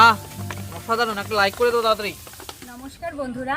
আহ অসাধারণ একটা লাইক করে দাও তাড়াতাড়ি। নমস্কার বন্ধুরা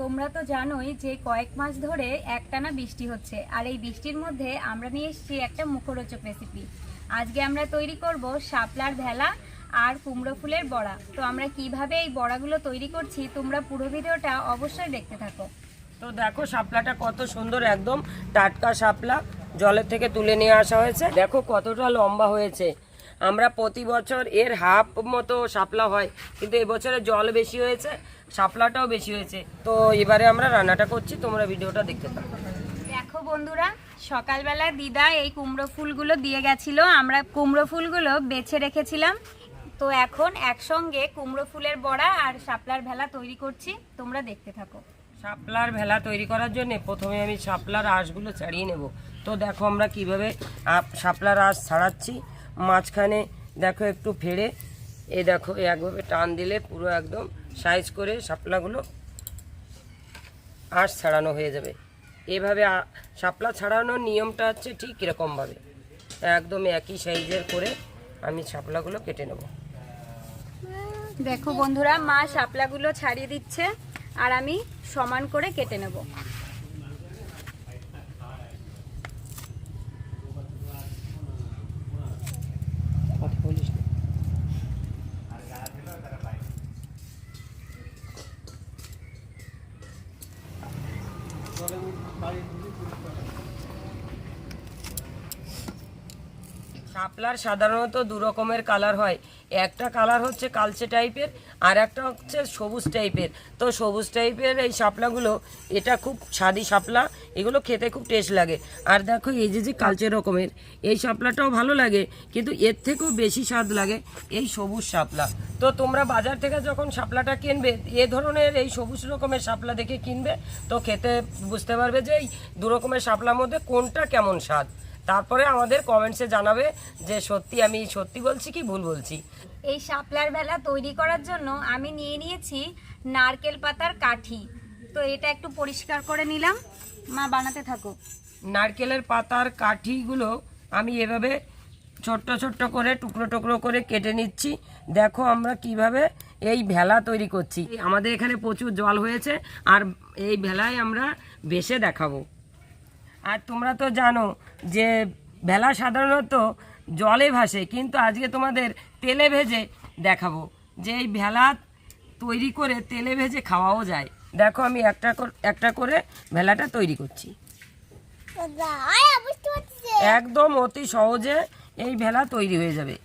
তোমরা তো জানোই যে কয়েক মাস ধরে একটানা বৃষ্টি হচ্ছে আর এই বৃষ্টির মধ্যে আমরা নিয়ে এসেছি একটা মুখরোচক রেসিপি আজকে আমরা তৈরি করব শাপলার ভেলা আর কুমড়ো ফুলের বড়া। তো আমরা কীভাবে এই বড়াগুলো তৈরি করছি তোমরা পুরো ভিডিওটা অবশ্যই দেখতে থাকো। তো দেখো শাপলাটা কত সুন্দর একদম টাটকা শাপলা জলের থেকে তুলে নিয়ে আসা হয়েছে। দেখো কতটা লম্বা হয়েছে। আমরা প্রতি বছর এর হাফ মতো শাপলা হয় কিন্তু এবছরে জল বেশি হয়েছে শাপলাটাও বেশি হয়েছে। তো এবারে আমরা রান্নাটা করছি তোমরা ভিডিওটা দেখতে থাকো। দেখো বন্ধুরা সকালবেলা দিদা এই কুমড়ো ফুলগুলো দিয়ে গেছিল আমরা কুমড়ো ফুলগুলো বেছে রেখেছিলাম। তো এখন একসঙ্গে কুমড়ো ফুলের বড়া আর শাপলার ভেলা তৈরি করছি তোমরা দেখতে থাকো। শাপলার ভেলা তৈরি করার জন্য প্রথমে আমি শাপলার আঁশগুলো ছাড়িয়ে নেব। তো দেখো আমরা কীভাবে শাপলার আঁশ ছাড়াচ্ছি। মাঝখানে দেখো একটু ফেড়ে এই দেখো একভাবে টান দিলে পুরো একদম সাইজ করে শাপলাগুলো আঁশ ছাড়ানো হয়ে যাবে। এভাবে শাপলা ছাড়ানোর নিয়মটা হচ্ছে ঠিক এরকমভাবে। একদম একই সাইজের করে আমি শাপলাগুলো কেটে নেব। দেখো বন্ধুরা, মা শাপলাগুলো ছাড়িয়ে দিচ্ছে আর আমি সমান করে কেটে নেব। শাপলার সাধারণত দু রকমের কালার হয়। একটা কালার হচ্ছে কালচে টাইপের আর একটা হচ্ছে সবুজ টাইপের তো সবুজ টাইপের এই শাপলাগুলো, এটা খুব স্বাদি শাপলা, এগুলো খেতে খুব টেস্ট লাগে। আর দেখো এই যে যে কালচে রকমের, এই শাপলাটাও ভালো লাগে, কিন্তু এর থেকেও বেশি স্বাদ লাগে এই সবুজ শাপলা। তো তোমরা বাজার থেকে যখন শাপলাটা কিনবে, এ ধরনের এই সবুজ রকমের শাপলা দেখে কিনবে, তো খেতে বুঝতে পারবে যে এই দু রকমের শাপলার মধ্যে কোনটা কেমন স্বাদ। তারপরে আমাদের কমেন্টসে জানাবে যে সত্যি আমি সত্যি বলছি কি ভুল বলছি? এই শাপলার ভেলা তৈরি করার জন্য আমি নিয়ে নিয়েছি নারকেল পাতার কাঠি। তো এটা একটু পরিষ্কার করে নিলাম। মা বানাতে থাকো। নারকেলের পাতার কাঠিগুলো আমি এভাবে ছোট্ট ছোট্ট করে টুকরো টুকরো করে কেটে নিচ্ছি। দেখো আমরা কীভাবে এই ভেলা তৈরি করছি। আমাদের এখানে প্রচুর জল হয়েছে আর এই ভেলায় আমরা বেশে দেখাবো। আর তোমরা তো জানো যে ভেলা সাধারণত জলে ভাসে কিন্তু আজকে তোমাদের তেলে ভেজে দেখাবো। যে এই ভেলা তৈরি করে তেলে ভেজে খাওয়াও যায়। দেখো আমি একটা কর- একটা করে ভেলাটা তৈরি করছি। একদম অতি সহজে এই ভেলা তৈরি হয়ে যাবে।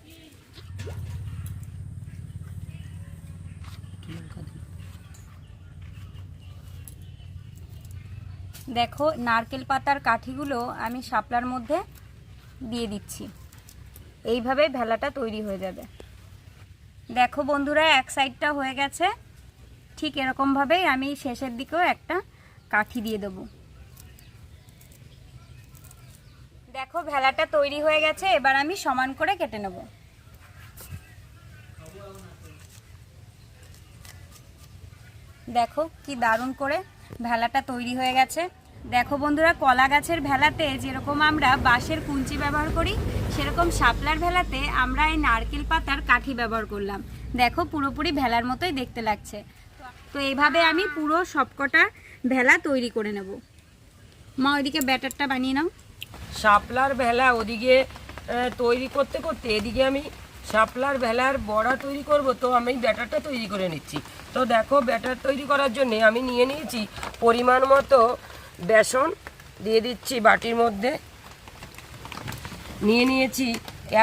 দেখো, নারকেল পাতার কাঠিগুলো আমি শাপলার মধ্যে দিয়ে দিচ্ছি। এইভাবে ভেলাটা তৈরি হয়ে যাবে। দেখো বন্ধুরা, এক সাইডটা হয়ে গেছে। ঠিক এরকমভাবেই আমি শেষের দিকেও একটা কাঠি দিয়ে দেবো। দেখো, ভেলাটা তৈরি হয়ে গেছে। এবার আমি সমান করে কেটে নেব। দেখো, কি দারুণ করে ভেলাটা তৈরি হয়ে গেছে। দেখো বন্ধুরা, কলা গাছের ভেলাতে যেরকম আমরা বাঁশের কুঞ্চি ব্যবহার করি, সেরকম শাপলার ভেলাতে আমরা এই নারকেল পাতার কাঠি ব্যবহার করলাম। দেখো পুরোপুরি ভেলার মতোই দেখতে লাগছে। তো এইভাবে আমি পুরো সবকটা ভেলা তৈরি করে নেব। মা, ওইদিকে ব্যাটারটা বানিয়ে নাও। শাপলার ভেলা ওদিকে তৈরি করতে করতে এদিকে আমি শাপলার ভেলার বড়া তৈরি করব, তো আমি ব্যাটারটা তৈরি করে নিচ্ছি। তো দেখো ব্যাটার তৈরি করার জন্য আমি নিয়ে নিয়েছি পরিমাণ মতো বেসন দিয়ে দিচ্ছি বাটির মধ্যে। নিয়ে নিয়েছি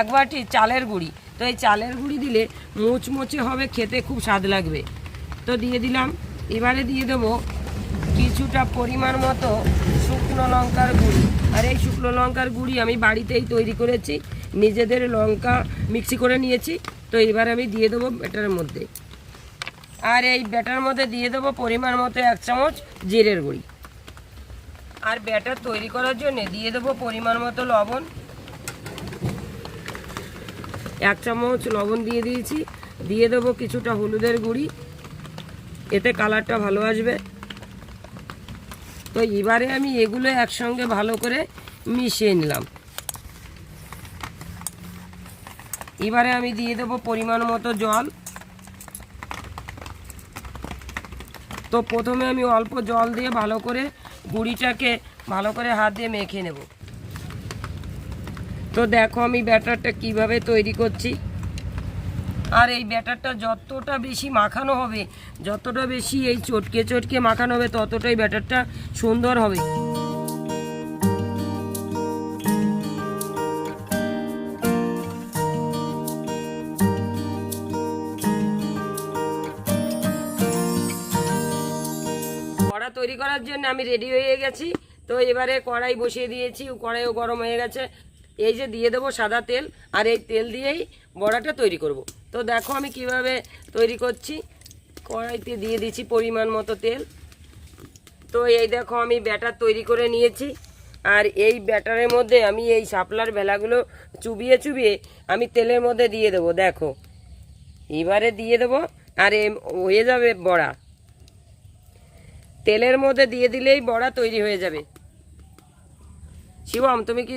এক বাটি চালের গুঁড়ি। তো এই চালের গুঁড়ি দিলে মুচমুচে হবে, খেতে খুব স্বাদ লাগবে। তো দিয়ে দিলাম। এবারে দিয়ে দেবো কিছুটা পরিমাণ মতো শুকনো লঙ্কার গুঁড়ি। আর এই শুকনো লঙ্কার গুঁড়ি আমি বাড়িতেই তৈরি করেছি। নিজেদের লঙ্কা মিক্সি করে নিয়েছি। তো এবার আমি দিয়ে দেবো ব্যাটারের মধ্যে। আর এই ব্যাটার মধ্যে দিয়ে দেবো পরিমাণ মতো এক চামচ জিরের গুঁড়ি। আর ব্যাটার তৈরি করার জন্য দিয়ে দেবো পরিমাণ মতো লবণ। এক চামচ লবণ দিয়ে দিয়েছি। দিয়ে দেবো কিছুটা হলুদের গুঁড়ি। এতে কালারটা ভালো আসবে। তো এবারে আমি এগুলো একসঙ্গে ভালো করে মিশিয়ে নিলাম। এবারে আমি দিয়ে দেবো পরিমাণ মতো জল। তো প্রথমে আমি অল্প জল দিয়ে ভালো করে গুঁড়িটাকে ভালো করে হাত দিয়ে মেখে নেব। তো দেখো আমি ব্যাটারটা কীভাবে তৈরি করছি। আর এই ব্যাটারটা যতটা বেশি মাখানো হবে, যতটা বেশি এই চটকে চটকে মাখানো হবে, ততটাই ব্যাটারটা সুন্দর হবে। তৈরি করার জন্য আমি রেডি হয়ে গেছি। তো এবারে কড়াই বসিয়ে দিয়েছি কড়াইও গরম হয়ে গেছে। এই যে দিয়ে দেবো সাদা তেল, আর এই তেল দিয়েই বড়াটা তৈরি করব। তো দেখো আমি কীভাবে তৈরি করছি। কড়াইতে দিয়ে দিচ্ছি পরিমাণ মতো তেল। তো এই দেখো আমি ব্যাটার তৈরি করে নিয়েছি। আর এই ব্যাটারের মধ্যে আমি এই শাপলার ভেলাগুলো চুবিয়ে চুবিয়ে আমি তেলের মধ্যে দিয়ে দেবো, দেখো। এবারে দিয়ে দেবো, আর হয়ে যাবে বড়া। তেলের মধ্যে দিয়ে দিলেই বড়া তৈরি হয়ে যাবে। শিবম তুমি কি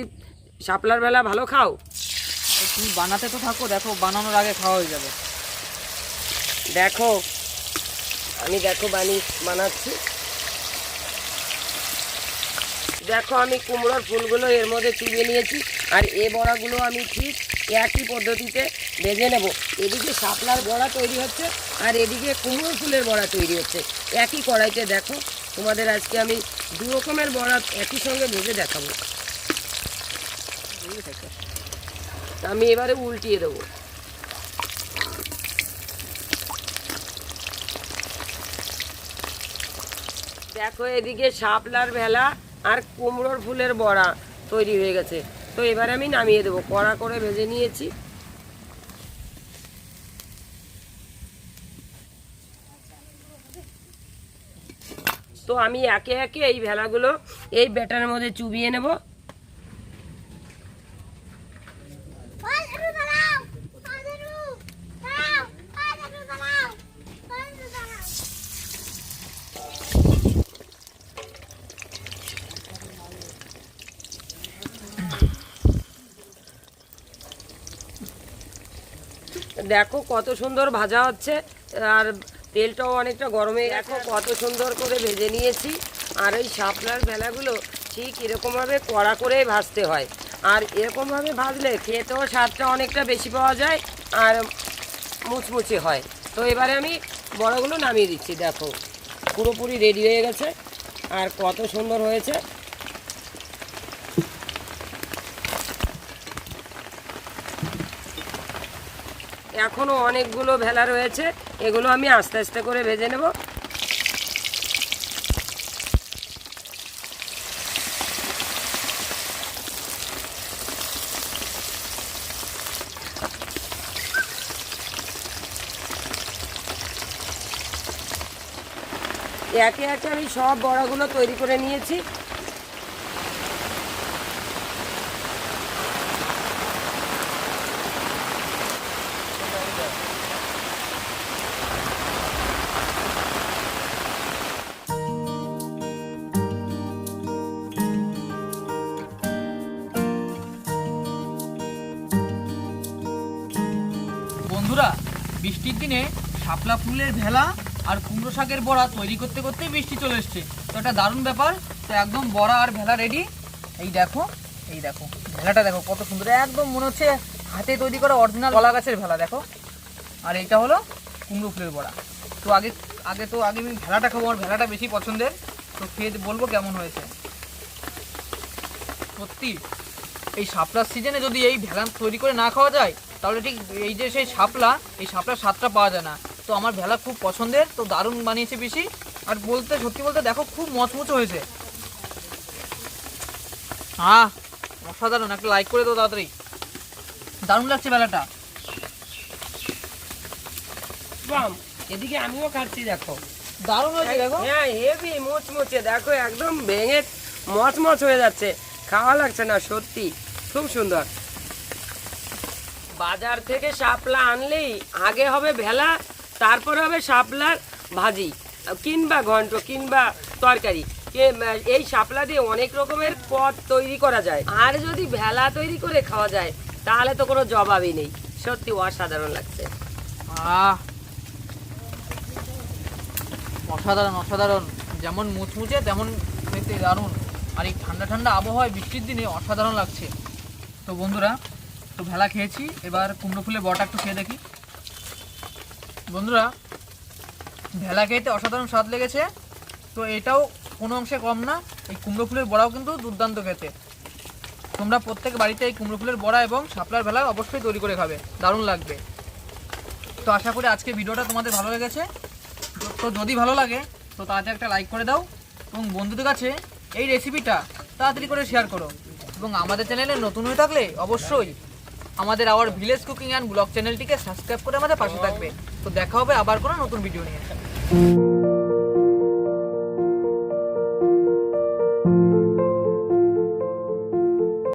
শাপলার বেলা ভালো খাও? তুমি বানাতে তো থাকো দেখো বানানোর আগে খাওয়া হয়ে যাবে। দেখো আমি দেখো বানি বানাচ্ছি। দেখো আমি কুমড়োর ফুলগুলো এর মধ্যে চুবিয়ে নিয়েছি আর এ বড়াগুলো আমি ঠিক একই পদ্ধতিতে ভেজে নেব। এদিকে শাপলার বড়া তৈরি হচ্ছে আর এদিকে কুমড়োর ফুলের বড়া তৈরি হচ্ছে। একই কড়াইতে দেখো, তোমাদের আজকে আমি দু রকমের বড়া একই সঙ্গে ভেজে দেখাবো। আমি এবারে উল্টিয়ে দেবো। দেখো, এদিকে শাপলার ভেলা আর কুমড়োর ফুলের বড়া তৈরি হয়ে গেছে। তো এবারে আমি নামিয়ে দেবো। কড়া করে ভেজে নিয়েছি। তো আমি একে একে এই ভেলাগুলো এই ব্যাটারের মধ্যে চুবিয়ে নেব। দেখো কত সুন্দর ভাজা হচ্ছে, আর তেলটাও অনেকটা গরমে দেখো কত সুন্দর করে ভেজে নিয়েছি। আর ওই শাপলার ভেলাগুলো ঠিক এরকমভাবে কড়া করেই ভাজতে হয়। আর এরকমভাবে ভাজলে খেতেও স্বাদটা অনেকটা বেশি পাওয়া যায় আর মুচমুচে হয়। তো এবারে আমি বড়গুলো নামিয়ে দিচ্ছি, দেখো। পুরোপুরি রেডি হয়ে গেছে। আর কত সুন্দর হয়েছে। এখনও অনেকগুলো ভেলা রয়েছে, এগুলো আমি আস্তে আস্তে করে ভেজে নেব। একে একে আমি সব বড়াগুলো তৈরি করে নিয়েছি। বৃষ্টির দিনে শাপলা ফুলের ভেলা আর কুমড়ো শাকের বড়া তৈরি করতে করতেই বৃষ্টি চলে এসছে। তো একটা দারুণ ব্যাপার। তো একদম বড়া আর ভেলা রেডি এই দেখো এই দেখো, ভেলাটা দেখো কত সুন্দর। একদম মনে হচ্ছে হাতে তৈরি করা অরিজিনাল কলা গাছের ভেলা, দেখো। আর এইটা হলো কুমড়ো ফুলের বড়া। তো আগে আগে তো, আগে আমি ভেলাটা খাব, আমার ভেলাটা বেশি পছন্দের। তো খেয়ে বলব কেমন হয়েছে। সত্যি, এই শাপলার সিজনে যদি এই ভেলা তৈরি করে না খাওয়া যায় তাহলে ঠিক এই যে সেই শাপলা এই শাপলার স্বাদটা পাওয়া যায় না। তো আমার ভেলা খুব পছন্দের তো দারুণ বানিয়েছে বেশি আর বলতে সত্যি বলতে দেখো খুব মচমচে হয়েছে। হ্যাঁ অসাধারণ একটা লাইক করে দাও তাড়াতাড়ি। দারুণ লাগছে বেলাটা এদিকে আমিও খাচ্ছি দেখো। দারুণ হয়েছে দেখো। হ্যাঁ হেভি মুচমুচে দেখো একদম ভেঙে মচমচ হয়ে যাচ্ছে। খাওয়া লাগছে না সত্যি। খুব সুন্দর। বাজার থেকে শাপলা আনলেই আগে হবে ভেলা, তারপর হবে শাপলার ভাজি, কিংবা ঘন্ট, কিংবা তরকারি। এই শাপলা দিয়ে অনেক রকমের পদ তৈরি করা যায়। আর যদি ভেলা তৈরি করে খাওয়া যায়, তাহলে তো কোনো জবাবই নেই। সত্যি অসাধারণ লাগছে। আহ! অসাধারণ অসাধারণ। যেমন মুচমুচে, তেমন খেতে দারুণ। আর এই ঠান্ডা ঠান্ডা আবহাওয়ায় বৃষ্টির দিনে অসাধারণ লাগছে। তো বন্ধুরা তো ভেলা খেয়েছি, এবার কুমড়ো ফুলের বটা একটু খেয়ে দেখি। বন্ধুরা, ভেলা খেতে অসাধারণ স্বাদ লেগেছে। তো এটাও কোনো অংশে কম না, এই কুমড়ো ফুলের বড়াও কিন্তু দুর্দান্ত খেতে। তোমরা প্রত্যেক বাড়িতে এই কুমড়ো ফুলের বড়া এবং শাপলার ভেলা অবশ্যই তৈরি করে খাবে, দারুণ লাগবে। তো আশা করি আজকে ভিডিওটা তোমাদের ভালো লেগেছে। তো যদি ভালো লাগে, তো তাড়াতাড়ি একটা লাইক করে দাও এবং বন্ধুদের কাছে এই রেসিপিটা তাড়াতাড়ি করে শেয়ার করো। এবং আমাদের চ্যানেলে নতুন হয়ে থাকলে অবশ্যই আমাদের our village cooking and blog চ্যানেলটিকে সাবস্ক্রাইব করে আমাদের পাশে থাকবে। তো দেখা হবে আবার কোনো নতুন ভিডিও নিয়ে।